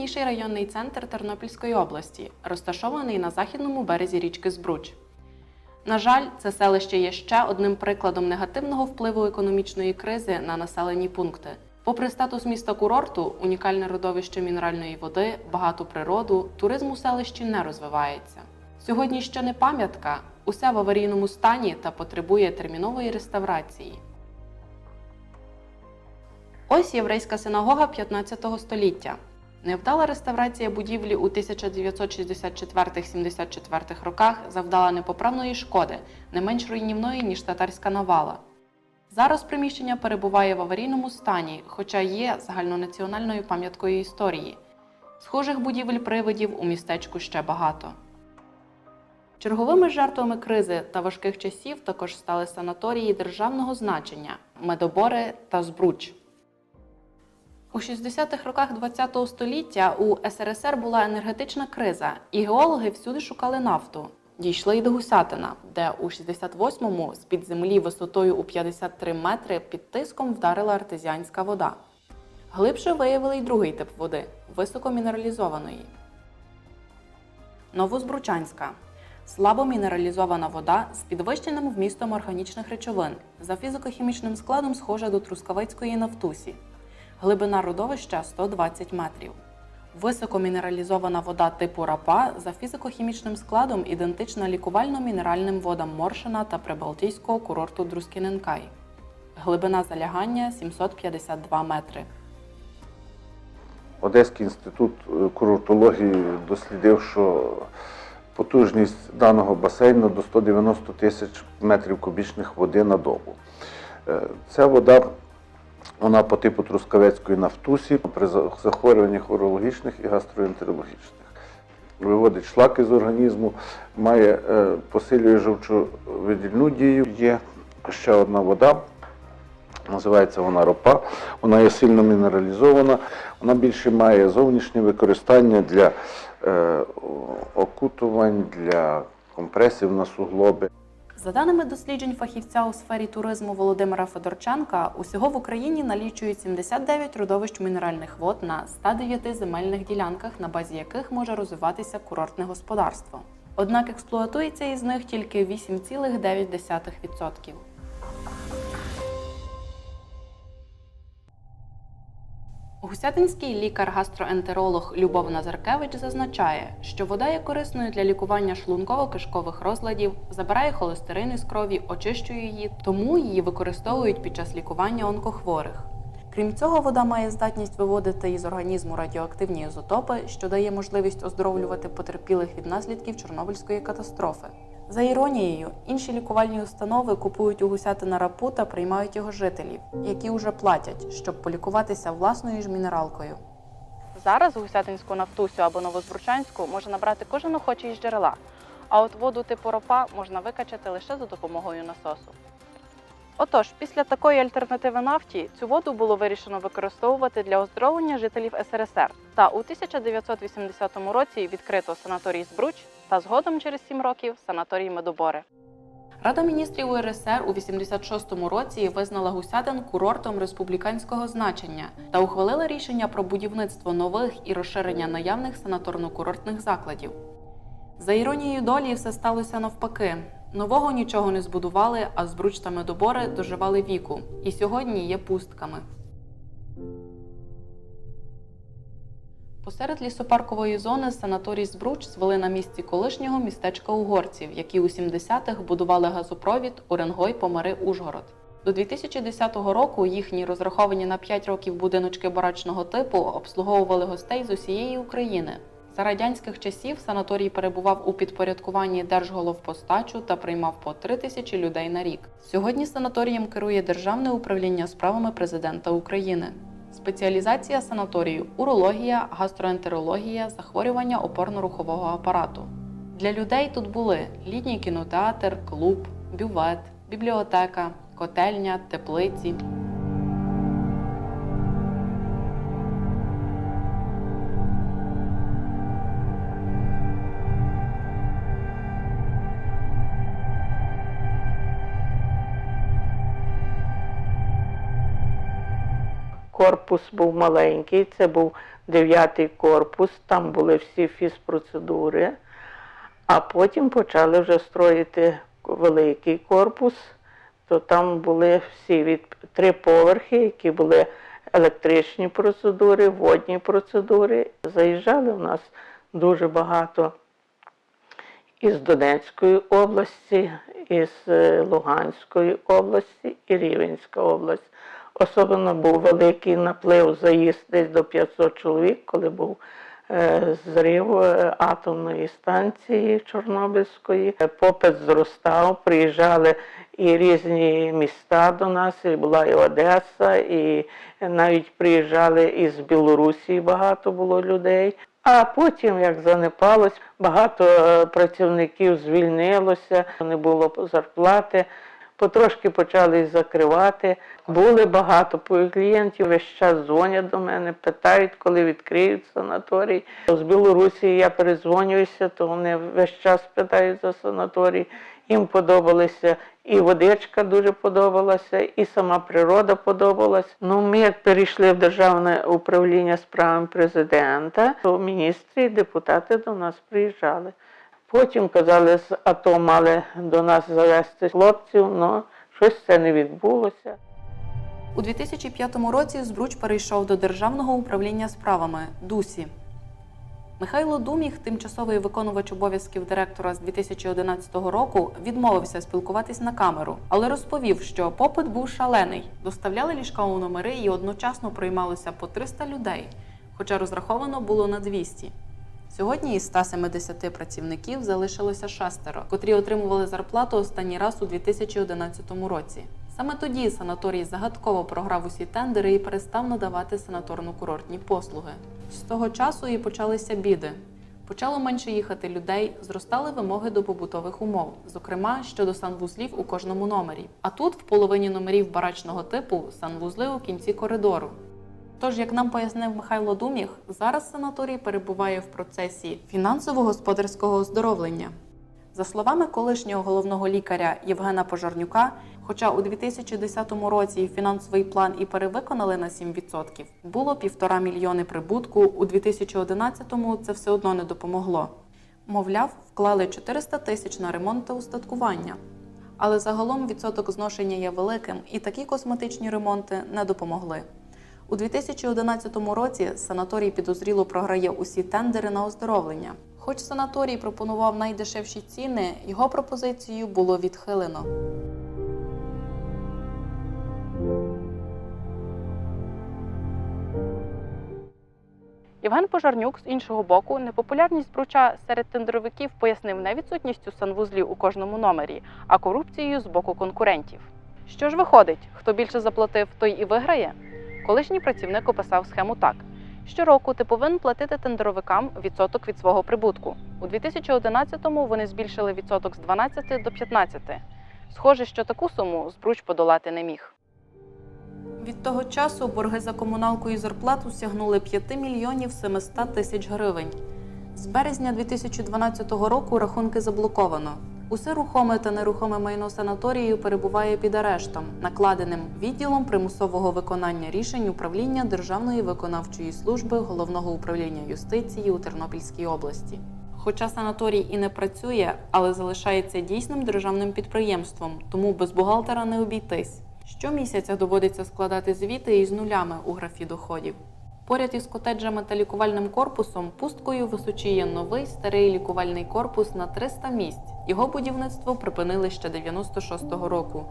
найбільший районний центр Тернопільської області, розташований на західному березі річки Збруч. На жаль, це селище є ще одним прикладом негативного впливу економічної кризи на населені пункти. Попри статус міста курорту, унікальне родовище мінеральної води, багату природу, туризм у селищі не розвивається. Сьогодні ще не пам'ятка, усе в аварійному стані та потребує термінової реставрації. Ось єврейська синагога 15 століття. Невдала реставрація будівлі у 1964-74 роках завдала непоправної шкоди, не менш руйнівної, ніж татарська навала. Зараз приміщення перебуває в аварійному стані, хоча є загальнонаціональною пам'яткою історії. Схожих будівель-привидів у містечку ще багато. Черговими жертвами кризи та важких часів також стали санаторії державного значення Медобори та Збруч. У 60-х роках ХХ століття у СРСР була енергетична криза, і геологи всюди шукали нафту. Дійшли й до Гусятина, де у 68-му з-під землі висотою у 53 метри під тиском вдарила артезіанська вода. Глибше виявили й другий тип води високомінералізованої. Новозбручанська слабо мінералізована вода з підвищеним вмістом органічних речовин, за фізико-хімічним складом схожа до трускавецької нафтусі. Глибина родовища 120 метрів. Високомінералізована вода типу рапа за фізико-хімічним складом ідентична лікувально-мінеральним водам Моршина та прибалтійського курорту Друскіненкай. Глибина залягання 752 метри. Одеський інститут е, курортології дослідив, що потужність даного басейну до 190 тисяч метрів кубічних води на добу. Е, Ця вода вона по типу трускавецької нафтусі при за- захворюваннях урологічних і гастроентерологічних. Виводить шлаки з організму, має е, посилює жовчовидільну дію. Є ще одна вода, Називається вона ропа, вона є сильно мінералізована, вона більше має зовнішнє використання для е, окутувань, для компресів на суглоби. За даними досліджень фахівця у сфері туризму Володимира Федорченка, усього в Україні налічують 79 родовищ мінеральних вод на 109 земельних ділянках, на базі яких може розвиватися курортне господарство. Однак експлуатується із них тільки 8,9%. Гусятинський лікар-гастроентеролог Любов Назаркевич зазначає, що вода є корисною для лікування шлунково-кишкових розладів, забирає холестерин із крові, очищує її, тому її використовують під час лікування онкохворих. Крім цього, вода має здатність виводити із організму радіоактивні ізотопи, що дає можливість оздоровлювати потерпілих від наслідків Чорнобильської катастрофи. За іронією, інші лікувальні установи купують у гусятина рапу та приймають його жителів, які вже платять, щоб полікуватися власною ж мінералкою. Зараз гусятинську нафтусю або новозбручанську може набрати кожен охочий з джерела, а от воду типу ропа можна викачати лише за допомогою насосу. Отож, після такої альтернативи нафті цю воду було вирішено використовувати для оздоровлення жителів СРСР. Та у 1980 році відкрито санаторій Збруч та згодом через 7 років санаторій Медобори. Рада міністрів УРСР у 86-му році визнала Гусятин курортом республіканського значення та ухвалила рішення про будівництво нових і розширення наявних санаторно-курортних закладів. За іронією долі, все сталося навпаки. Нового нічого не збудували, а збруч та медобори доживали віку, і сьогодні є пустками. Посеред лісопаркової зони санаторій Збруч звели на місці колишнього містечка угорців, які у 70-х будували газопровід Уренгой Помари Ужгород. До 2010 року їхні розраховані на 5 років будиночки барачного типу обслуговували гостей з усієї України. За радянських часів санаторій перебував у підпорядкуванні Держголовпостачу та приймав по 3 тисячі людей на рік. Сьогодні санаторієм керує Державне управління справами президента України. Спеціалізація санаторію урологія, гастроентерологія, захворювання опорно-рухового апарату. Для людей тут були літній кінотеатр, клуб, бювет, бібліотека, котельня, теплиці. Корпус був маленький, це був дев'ятий корпус, там були всі фізпроцедури, а потім почали вже строїти великий корпус, то там були всі від три поверхи, які були електричні процедури, водні процедури. Заїжджали у нас дуже багато із Донецької області, із е, Луганської області і Рівенська область. Особливо був великий наплив заїзд десь до 500 чоловік, коли був е, зрив е, атомної станції Чорнобильської. Е, Попит зростав, приїжджали і різні міста до нас, і була і Одеса, і навіть приїжджали із Білорусі багато було людей. А потім, як занепалось, багато працівників звільнилося, не було зарплати. Потрошки почали закривати. Були багато клієнтів, весь час дзвонять до мене, питають, коли відкриють санаторій. З Білорусі я перезвонююся, то вони весь час питають за санаторій. Їм подобалося і водичка дуже подобалася, і сама природа подобалась. Ну, ми як перейшли в державне управління справами президента, то міністри і депутати до нас приїжджали. Потім казали, з АТО мали до нас завести хлопців, але щось це не відбулося. У 2005 році Збруч перейшов до Державного управління справами ДУСі. Михайло Думіх, тимчасовий виконувач обов'язків директора з 2011 року, відмовився спілкуватись на камеру, але розповів, що попит був шалений. Доставляли ліжка у номери і одночасно приймалося по 300 людей, хоча розраховано було на 200. Сьогодні із 170 працівників залишилося шестеро, котрі отримували зарплату останній раз у 2011 році. Саме тоді санаторій загадково програв усі тендери і перестав надавати санаторно-курортні послуги. З того часу і почалися біди. Почало менше їхати людей, зростали вимоги до побутових умов, зокрема щодо санвузлів у кожному номері. А тут, в половині номерів барачного типу, санвузли у кінці коридору. Тож, як нам пояснив Михайло Думіх, зараз санаторій перебуває в процесі фінансово-господарського оздоровлення. За словами колишнього головного лікаря Євгена Пожарнюка, хоча у 2010 році фінансовий план і перевиконали на 7%, було півтора мільйони прибутку, у 2011-му це все одно не допомогло. Мовляв, вклали 400 тисяч на ремонт та устаткування. Але загалом відсоток зношення є великим, і такі косметичні ремонти не допомогли. У 2011 році санаторій підозріло програє усі тендери на оздоровлення. Хоч санаторій пропонував найдешевші ціни, його пропозицію було відхилено. Євген Пожарнюк з іншого боку непопулярність Бруча серед тендеровиків пояснив не відсутністю санвузлів у кожному номері, а корупцією з боку конкурентів. Що ж виходить, хто більше заплатив, той і виграє? Колишній працівник описав схему так: щороку ти повинен платити тендеровикам відсоток від свого прибутку. У 2011-му вони збільшили відсоток з 12 до 15. Схоже, що таку суму збруч подолати не міг. Від того часу борги за комуналку і зарплату сягнули 5 мільйонів 700 тисяч гривень. З березня 2012 року рахунки заблоковано. Усе рухоме та нерухоме майно санаторію перебуває під арештом, накладеним відділом примусового виконання рішень управління Державної виконавчої служби головного управління юстиції у Тернопільській області. Хоча санаторій і не працює, але залишається дійсним державним підприємством, тому без бухгалтера не обійтись. Щомісяця доводиться складати звіти із нулями у графі доходів. Поряд із котеджами та лікувальним корпусом пусткою височіє новий старий лікувальний корпус на 300 місць. Його будівництво припинили ще 96-го року.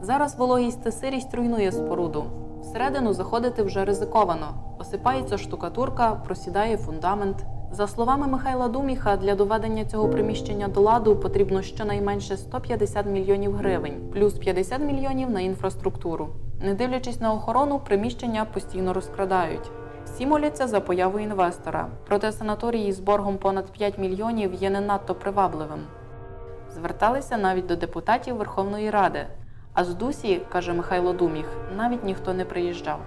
Зараз вологість та сирість руйнує споруду. Всередину заходити вже ризиковано. Осипається штукатурка, просідає фундамент. За словами Михайла Думіха, для доведення цього приміщення до ладу потрібно щонайменше 150 мільйонів гривень, плюс 50 мільйонів на інфраструктуру. Не дивлячись на охорону, приміщення постійно розкрадають. Всі моляться за появу інвестора, проте санаторії з боргом понад 5 мільйонів є не надто привабливим. Зверталися навіть до депутатів Верховної Ради. А з Дусі, каже Михайло Думіх, навіть ніхто не приїжджав.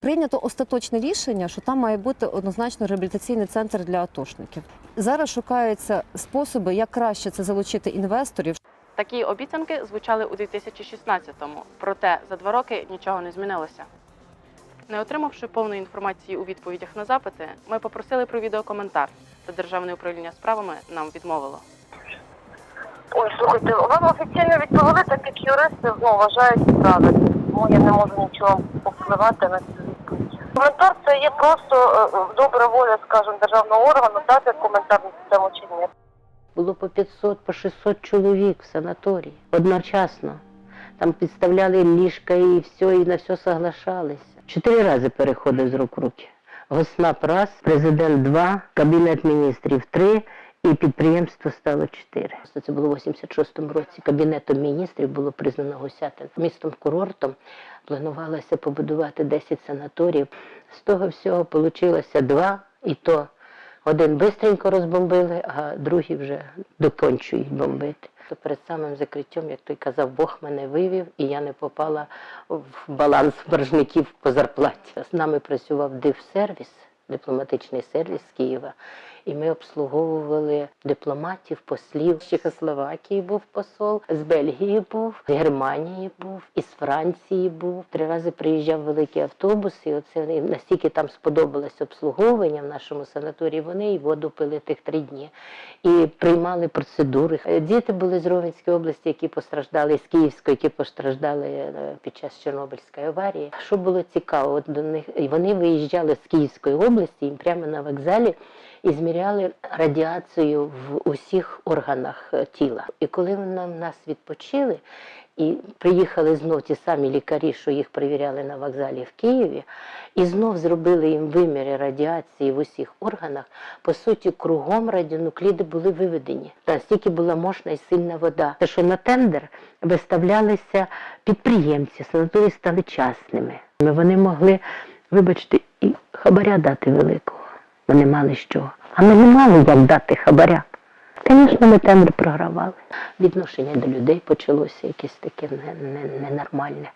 Прийнято остаточне рішення, що там має бути однозначно реабілітаційний центр для атошників. Зараз шукаються способи, як краще це залучити інвесторів. Такі обіцянки звучали у 2016-му, проте за два роки нічого не змінилося. Не отримавши повної інформації у відповідях на запити, ми попросили про відеокоментар, та Державне управління справами нам відмовило. Ой, слухайте, вам офіційно відповіли, так як юристи ну, вважають правильно. Тому я не можу нічого повпливати на цю. Коментар це є просто е, добра воля, скажімо, державного органу дати коментар на цю чи ні. Було по 500, по 600 чоловік в санаторії одночасно. Там підставляли ліжка і все, і на все соглашалися. Чотири рази переходив з рук в руки. Госнап раз, президент два, кабінет міністрів три і підприємство стало чотири. Це було в 86-му році. Кабінетом міністрів було признано Гусятин. Містом курортом планувалося побудувати 10 санаторіїв. З того всього вийшло два, і то один бистренько розбомбили, а другий вже докончують бомбити. То перед самим закриттям, як той казав, Бог мене вивів, і я не попала в баланс боржників по зарплаті. З нами працював дивсервіс, дипломатичний сервіс з Києва. І ми обслуговували дипломатів, послів. З Чехословакії був посол, з Бельгії був, з Германії був, із Франції був. Три рази приїжджав великий автобус, і оце настільки там сподобалось обслуговування в нашому санаторії. Вони і воду пили тих три дні і приймали процедури. Е, Діти були з Ровенської області, які постраждали, з Київської, які постраждали е, під час Чорнобильської аварії. Що було цікаво, от до них вони виїжджали з Київської області і прямо на вокзалі і зміряли радіацію в усіх органах е, тіла. І коли вони на нас відпочили, і приїхали знов ті самі лікарі, що їх перевіряли на вокзалі в Києві, і знов зробили їм виміри радіації в усіх органах. По суті, кругом радіонукліди були виведені. Настільки була мощна і сильна вода. Те, що на тендер виставлялися підприємці, санаторії стали частними. Вони могли, вибачте, і хабаря дати великого. Вони мали що. А ми не мали як дати хабаря. Звісно, ми тендер програвали. Відношення до людей почалося якесь таке не- не- ненормальне.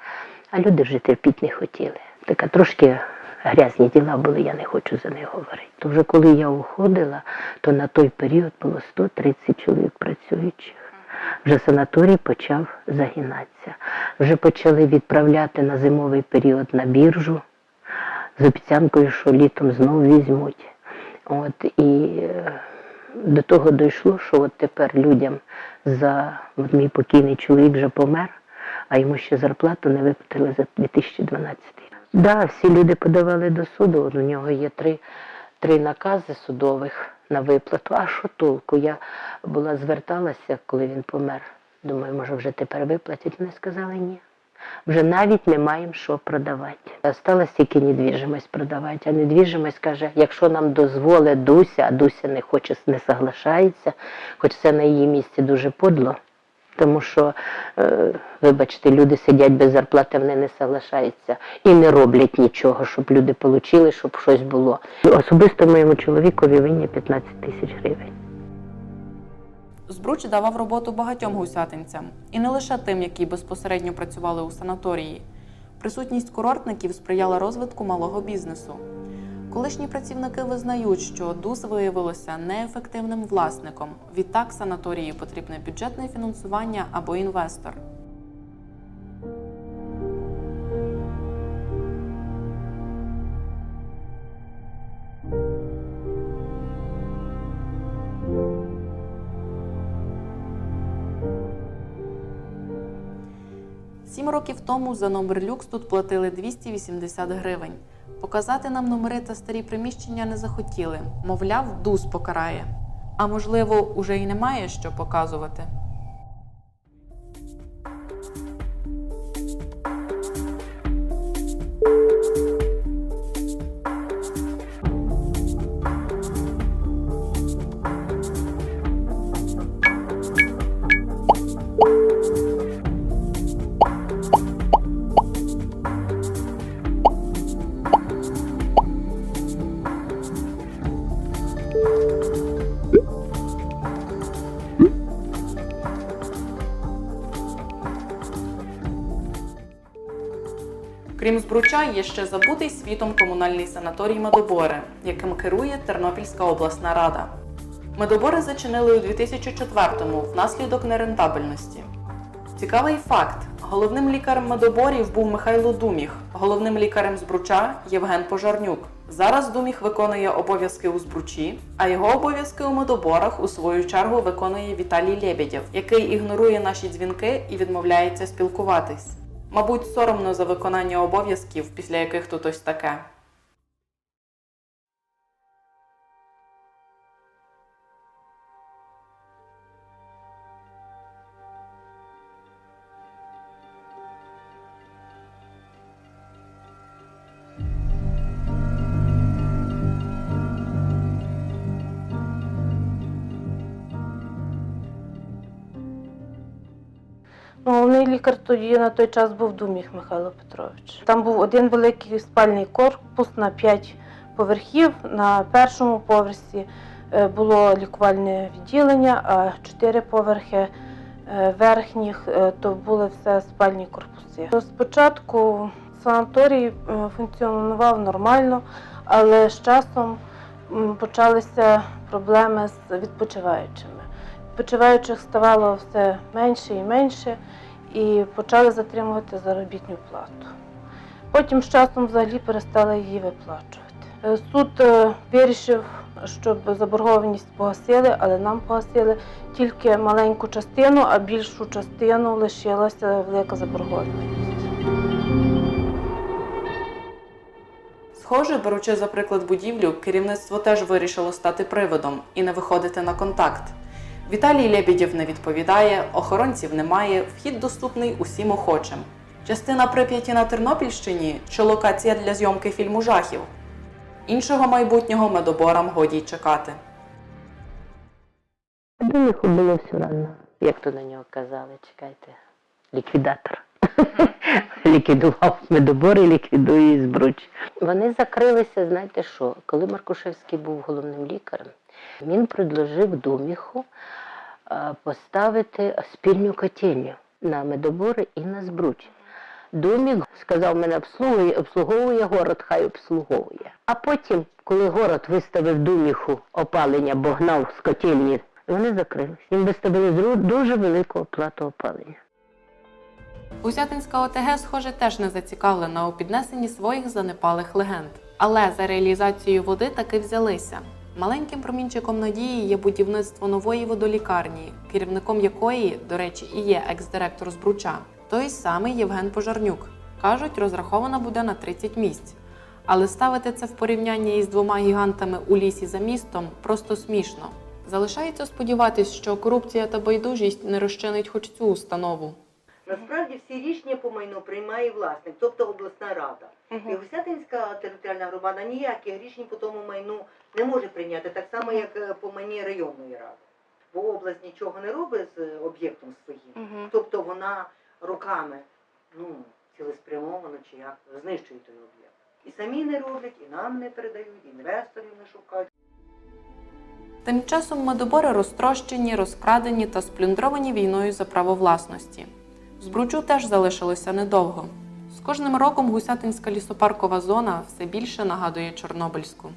А люди вже терпіти не хотіли. Така трошки грязні діла були, я не хочу за них говорити. То вже коли я уходила, то на той період було 130 чоловік працюючих. Вже санаторій почав загинатися. Вже почали відправляти на зимовий період на біржу з обіцянкою, що літом знову візьмуть. От і е, до того дійшло, що от тепер людям за от мій покійний чоловік вже помер, а йому ще зарплату не виплатили за 2012 рік. Да, всі люди подавали до суду. От у нього є три, три накази судових на виплату. А що толку? Я була зверталася, коли він помер. Думаю, може вже тепер виплатять. Вони сказали ні. Вже навіть не маємо що продавати. Осталось тільки недвіжимость продавати. А недвіжимость каже, якщо нам дозволить Дуся, а Дуся не хоче, не соглашається, хоч це на її місці дуже подло. Тому що, е, вибачте, люди сидять без зарплати, вони не соглашаються і не роблять нічого, щоб люди отримали, щоб щось було. Особисто моєму чоловікові винні 15 тисяч гривень. Збруч давав роботу багатьом гусятинцям, і не лише тим, які безпосередньо працювали у санаторії. Присутність курортників сприяла розвитку малого бізнесу. Колишні працівники визнають, що ДУС виявилося неефективним власником. Відтак санаторії потрібне бюджетне фінансування або інвестор. Сім років тому за номер люкс тут платили 280 гривень. Показати нам номери та старі приміщення не захотіли. Мовляв, ДУС покарає. А можливо, уже й немає що показувати. Збруча, є ще забутий світом комунальний санаторій Мадоборе, яким керує Тернопільська обласна рада. Медобори зачинили у 2004-му внаслідок нерентабельності. Цікавий факт: головним лікарем медоборів був Михайло Думіх, головним лікарем Збруча Євген Пожарнюк. Зараз Думіх виконує обов'язки у Збручі, а його обов'язки у медоборах у свою чергу виконує Віталій Лєбєдєв, який ігнорує наші дзвінки і відмовляється спілкуватись. Мабуть, соромно за виконання обов'язків, після яких тут ось таке. Лікар тоді на той час був Думіх Михайло Петрович. Там був один великий спальний корпус на п'ять поверхів. На першому поверсі е, було лікувальне відділення, а чотири поверхи е, верхніх е, то були все спальні корпуси. Спочатку санаторій функціонував нормально, але з часом почалися проблеми з відпочиваючими. Відпочиваючих ставало все менше і менше, і почали затримувати заробітну плату. Потім з часом взагалі перестали її виплачувати. Е, Суд е, вирішив, щоб заборгованість погасили, але нам погасили тільки маленьку частину, а більшу частину лишилася велика заборгованість. Схоже, беручи за приклад будівлю, керівництво теж вирішило стати приводом і не виходити на контакт. Віталій Лебідєв не відповідає, охоронців немає, вхід доступний усім охочим. Частина Прип'яті на Тернопільщині чи локація для зйомки фільму жахів. Іншого майбутнього медоборам годі й чекати. Думіху було все рано. Як то на нього казали, чекайте. Ліквідатор. Ліквідував медобори, ліквідує збруч. Вони закрилися, знаєте що, коли Маркушевський був головним лікарем, він предложив Думіху е, поставити спільну котельню на медобори і на збруч. Думік сказав, мене обслуговує, обслуговує город, хай обслуговує. А потім, коли город виставив Думіху опалення, бо гнав з котельні, вони закрились. Їм виставили дуже велику оплату опалення. Гусятинська ОТГ, схоже, теж не зацікавлена у піднесенні своїх занепалих легенд. Але за реалізацією води таки взялися. Маленьким промінчиком надії є будівництво нової водолікарні, керівником якої, до речі, і є екс-директор Збруча, той самий Євген Пожарнюк. Кажуть, розрахована буде на 30 місць. Але ставити це в порівнянні із двома гігантами у лісі за містом просто смішно. Залишається сподіватись, що корупція та байдужість не розчинить хоч цю установу. Насправді всі рішення по майну приймає власник, тобто обласна рада. І Гусятинська територіальна громада ніяких рішень по тому майну не може прийняти, так само, як е, по майні районної ради. Бо область нічого не робить з об'єктом своїм. Тобто вона руками, ну, цілеспрямовано чи як, знищує той об'єкт. І самі не роблять, і нам не передають, і інвесторів не шукають. Тим часом медобори розтрощені, розкрадені та сплюндровані війною за право власності. Збручу теж залишилося недовго. З кожним роком гусятинська лісопаркова зона все більше нагадує Чорнобильську.